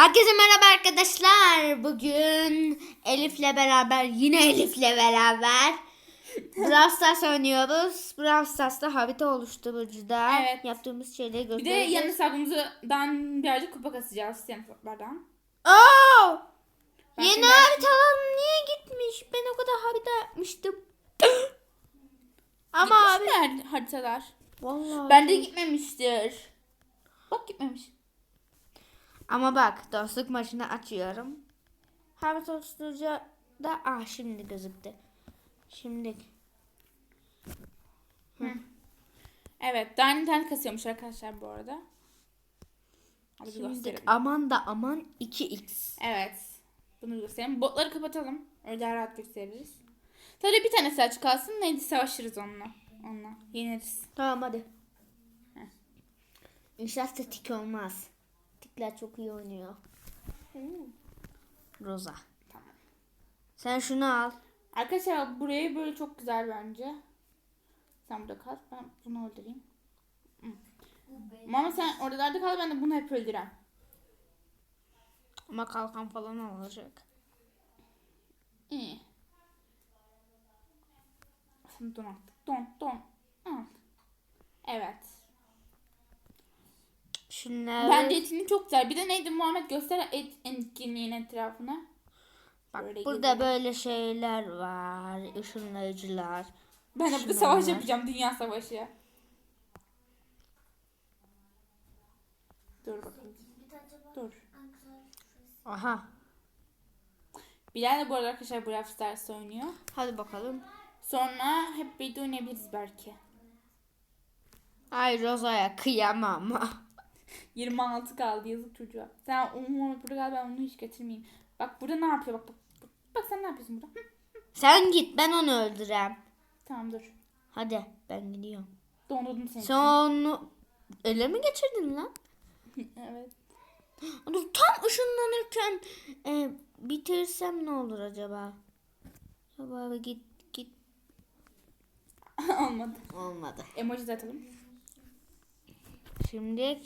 Herkese merhaba arkadaşlar. Bugün Elif'le beraber yine Elif'le beraber Brawl Stars oynuyoruz. Brawl Stars'ta harita oluşturucuda Evet. yaptığımız şeyleri Bir de göstereceğiz. yan hesabımızdan birazcık kupa kasacağız yan hesaplardan. Oo! Ben Yeni haritalar niye gitmiş? Ben o kadar harita yapmıştım. Ama abi. Gitmişler haritalar. Vallahi. Bende gitmemiştir. Bak gitmemiş. Ama bak dostluk maçını açıyorum. Harita oluşturucu da ah şimdi gözüktü. Şimdi Evet daha internet kasıyormuş arkadaşlar bu arada. Hadi Şimdi gösterelim. aman da aman 2x. Evet. Bunu gösterelim. Botları kapatalım. Öyle daha rahat gösteririz. Tabii bir tane saç kalsın. Neydi savaşırız onunla. Onunla. Yeneriz. Tamam hadi. İnşaat tik olmaz. Tikler çok iyi oynuyor. Roza. Tamam. Sen şunu al. Arkadaşlar buraya böyle çok güzel bence. Sen burada kal. Ben bunu öldüreyim. Hı. Mama sen oralarda kal ben de bunu hep öldürem. Ama kalkan falan olacak. İyi. Şimdi don attık. Don don. Evet. Şunları. Bence etini çok güzel. Bir de neydi Muhammed göster et etkinliğin etrafına. Bak Böyle burada gezelim. böyle şeyler var. ışınlayıcılar. Ben de burada savaş yapacağım. Dünya savaşı. Dur bakalım. Dur. Aha. Bilal de bu arada arkadaşlar Brawl Stars oynuyor. Hadi bakalım. Sonra hep birlikte oynayabiliriz belki. Ay Roza'ya kıyamam. 26 kaldı yazık çocuğa. Sen umumu burada ben onu hiç getirmeyeyim. Bak burada ne yapıyor bak bak. Bak, bak sen ne yapıyorsun burada? Hı, Sen git ben onu öldürem. Tamam dur. Hadi ben gidiyorum. Dondurdum seni. Sen onu ele mi geçirdin lan? evet. Dur tam ışınlanırken e, bitirsem ne olur acaba? Acaba git git. Olmadı. Olmadı. Emoji de atalım. Şimdi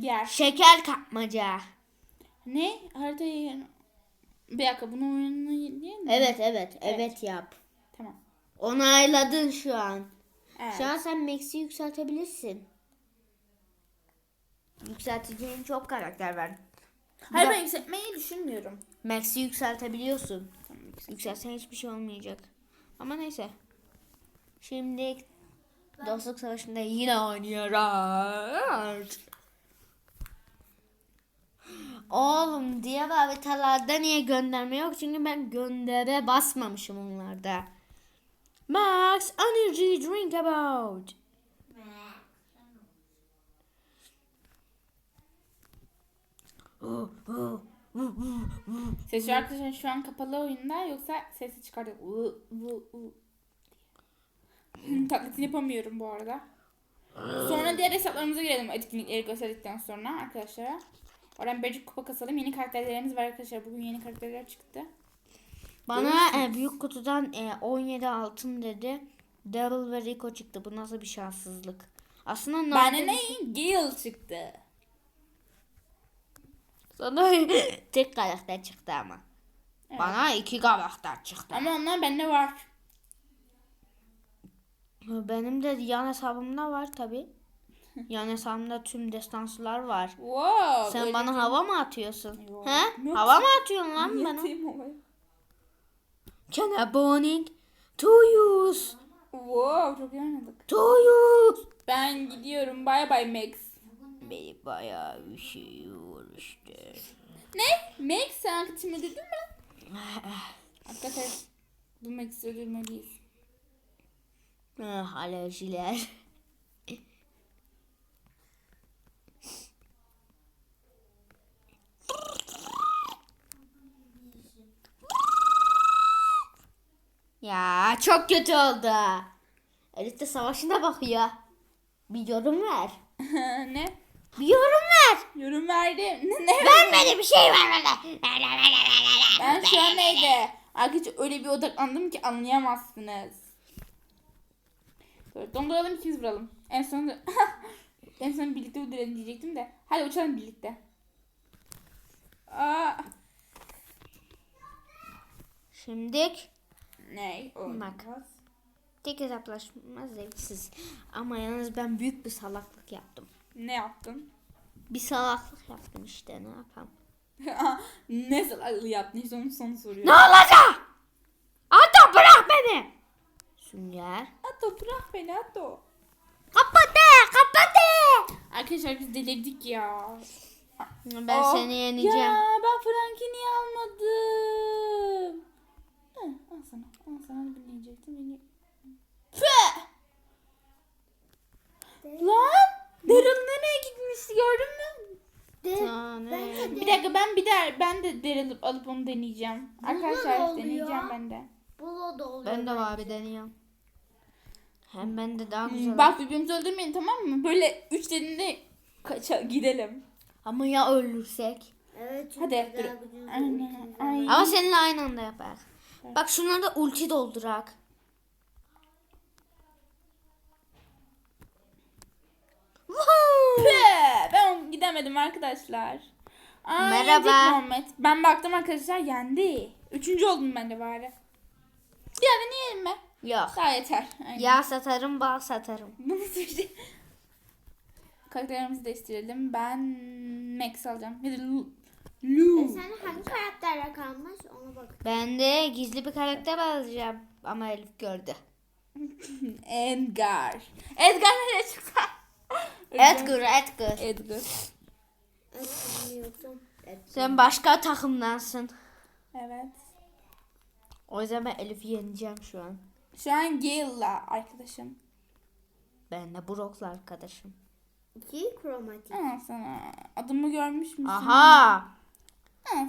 Diğer. şeker kapmaca. Ne? Haritayı... Bir dakika bunu oynayalım değil mi? Evet evet evet yap. Tamam. Onayladın şu an. Evet. Şu an sen Max'i yükseltebilirsin. Yükselteceğin çok karakter var. Hayır ben yükseltmeyi düşünmüyorum. Max'i yükseltebiliyorsun. Tamam, yüksel- Yükselsen hiçbir şey olmayacak. Ama neyse. Şimdi dostluk savaşında yine oynuyoruz. Oğlum diğer haritalarda niye gönderme yok? Çünkü ben göndere basmamışım onlarda. Max energy drink about. Sesi arkadaşlar şu an kapalı oyunda yoksa sesi çıkardı. U, u, u. Taklitini yapamıyorum bu arada. Sonra diğer hesaplarımıza girelim etkinlikleri gösterdikten sonra arkadaşlar. Oradan birazcık kupa kasalım. Yeni karakterlerimiz var arkadaşlar. Bugün yeni karakterler çıktı. Bana e, büyük kutudan e, 17 altın dedi. Daryl ve Rico çıktı. Bu nasıl bir şanssızlık? Aslında Bana ne? Gale çıktı. Sana tek karakter çıktı ama. Evet. Bana iki karakter çıktı. Ama onlar bende var. Benim de yan hesabımda var tabi. Yan hesabımda tüm destansılar var. Wow. Sen bana değil. hava mı atıyorsun? Yok. He? Yok. Hava mı atıyorsun lan bana? Can I boning? To use. Wow çok iyi oynadık. To use. Ben gidiyorum. Bye bye Max. Beni bayağı bir şey işte. Ne? Max sen arkadaşımı öldürdün mü? Arkadaşlar bu Max'i öldürmeliyiz. Ah, alerjiler. Çok kötü oldu. Elif de savaşına bakıyor. Bir yorum ver. ne? Bir yorum ver. Yorum verdim. ne? Vermedi bir şey vermedi. Ben şu an neydi? Arkadaşlar öyle bir odaklandım ki anlayamazsınız. Böyle donduralım ikimiz vuralım. En son en son birlikte öldürelim diyecektim de. Hadi uçalım birlikte. Aa. Şimdi ne? Oynayacağız. tek hesaplaşma zevksiz. Ama yalnız ben büyük bir salaklık yaptım. Ne yaptın? Bir salaklık yaptım işte ne yapalım. ne salaklığı yaptın? İşte onun sonu soruyor. Ne olacak? Ata bırak beni. Sünger. Ato bırak beni Ato. Kapat kapat. Arkadaşlar biz delirdik ya. Ben Oh, seni yeneceğim. Ya ben Frank'i niye almadım? Hı, al sana. Al sana bunu yiyecektim. Beni... Püh! Lan! Daryl nereye gitmiş gördün mü? Tane. Bir dakika ben bir daha ben de Daryl alıp onu deneyeceğim. da Arkadaşlar oluyor. deneyeceğim ben de. Bu da oluyor. Ben de var bir deniyorum. Hem ben de daha güzel. Hmm, Bak birbirimizi öldürmeyin tamam mı? Böyle üç dediğinde kaça gidelim. Ama ya ölürsek? Evet. çünkü Hadi, Aynen, aynen. var. Ama seninle aynı anda yapar. Bak şunlara da ulti doldurak. Ben gidemedim arkadaşlar. Aa, Merhaba. yenecek Muhammed. Ben baktım arkadaşlar yendi. Üçüncü oldum ben de bari. Bir ara deneyelim mi? Yok. Daha yeter. Aynen. Yağ satarım, bal satarım. Bu nasıl bir şey? Karakterimizi değiştirelim. Ben Max alacağım. Ya da Lu. E Lu. sen hangi karakterle kalmış ona bak. Ben de gizli bir karakter alacağım. Ama Elif gördü. Edgar. Edgar nereye çıktı? Edgar, Edgar. Edgar. Sen başka takımdansın. Evet. O yüzden ben Elif'i yeneceğim şu an. Şu an Gale'la arkadaşım. Ben de Brock'la arkadaşım. İki kromatik. Aa, sana adımı görmüş müsün? Aha! Ha.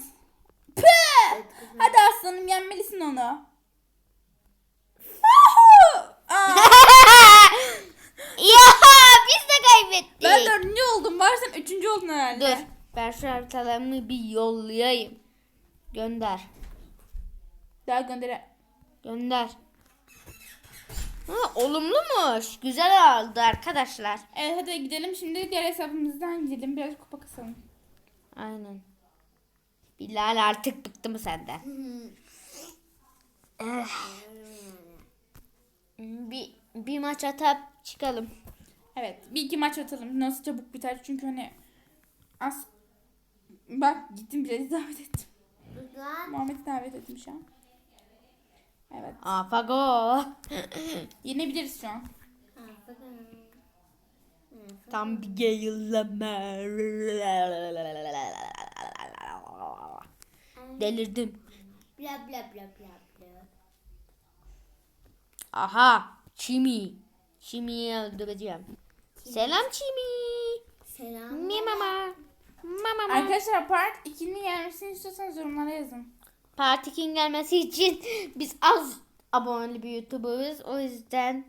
Püh! Hadi aslanım yenmelisin onu. Ya biz de kaybettik. ben dördüncü oldum. Var sen üçüncü oldun herhalde. Dur. Ben şu haritalarımı bir yollayayım. Gönder. Daha gönder. Gönder. Ha, olumlumuş. Güzel oldu arkadaşlar. Evet hadi gidelim şimdi diğer hesabımızdan gidelim. Biraz kupa kasalım. Aynen. Bilal artık bıktım senden. Eh. bir, bir maç atıp çıkalım. Evet bir iki maç atalım. Nasıl çabuk biter çünkü hani az Bak gittim biraz davet ettim. Muhammed'i davet ettim şu an. Evet. Afago. Yenebiliriz şu an. Tam bir geyilleme. Delirdim. Bla bla bla bla bla. Aha. Çimi. Çimi'yi öldüreceğim. Selam Çimi. Selam. Mi mama. Mama mama. Arkadaşlar part 2'nin gelmesini istiyorsanız yorumlara yazın. Part 2'nin gelmesi için biz az aboneli bir YouTuber'ız. O yüzden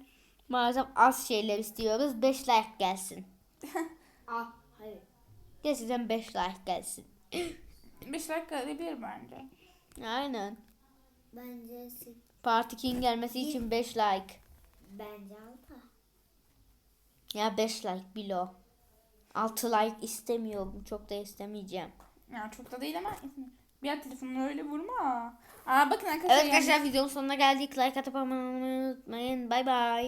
maalesef az şeyler istiyoruz. 5 like gelsin. Ah hayır. Gerçekten 5 like gelsin. 5 dakika alabilir bence. Aynen. Bence. Part 2'nin gelmesi için 5 like. Bence altı. Ya 5 like bilo. 6 like istemiyorum. Çok da istemeyeceğim. Ya çok da değil ama bir telefonunu öyle vurma. Aa bakın arkadaşlar. Evet arkadaşlar videonun sonuna geldik. Like atıp abone olmayı unutmayın. Bay bay.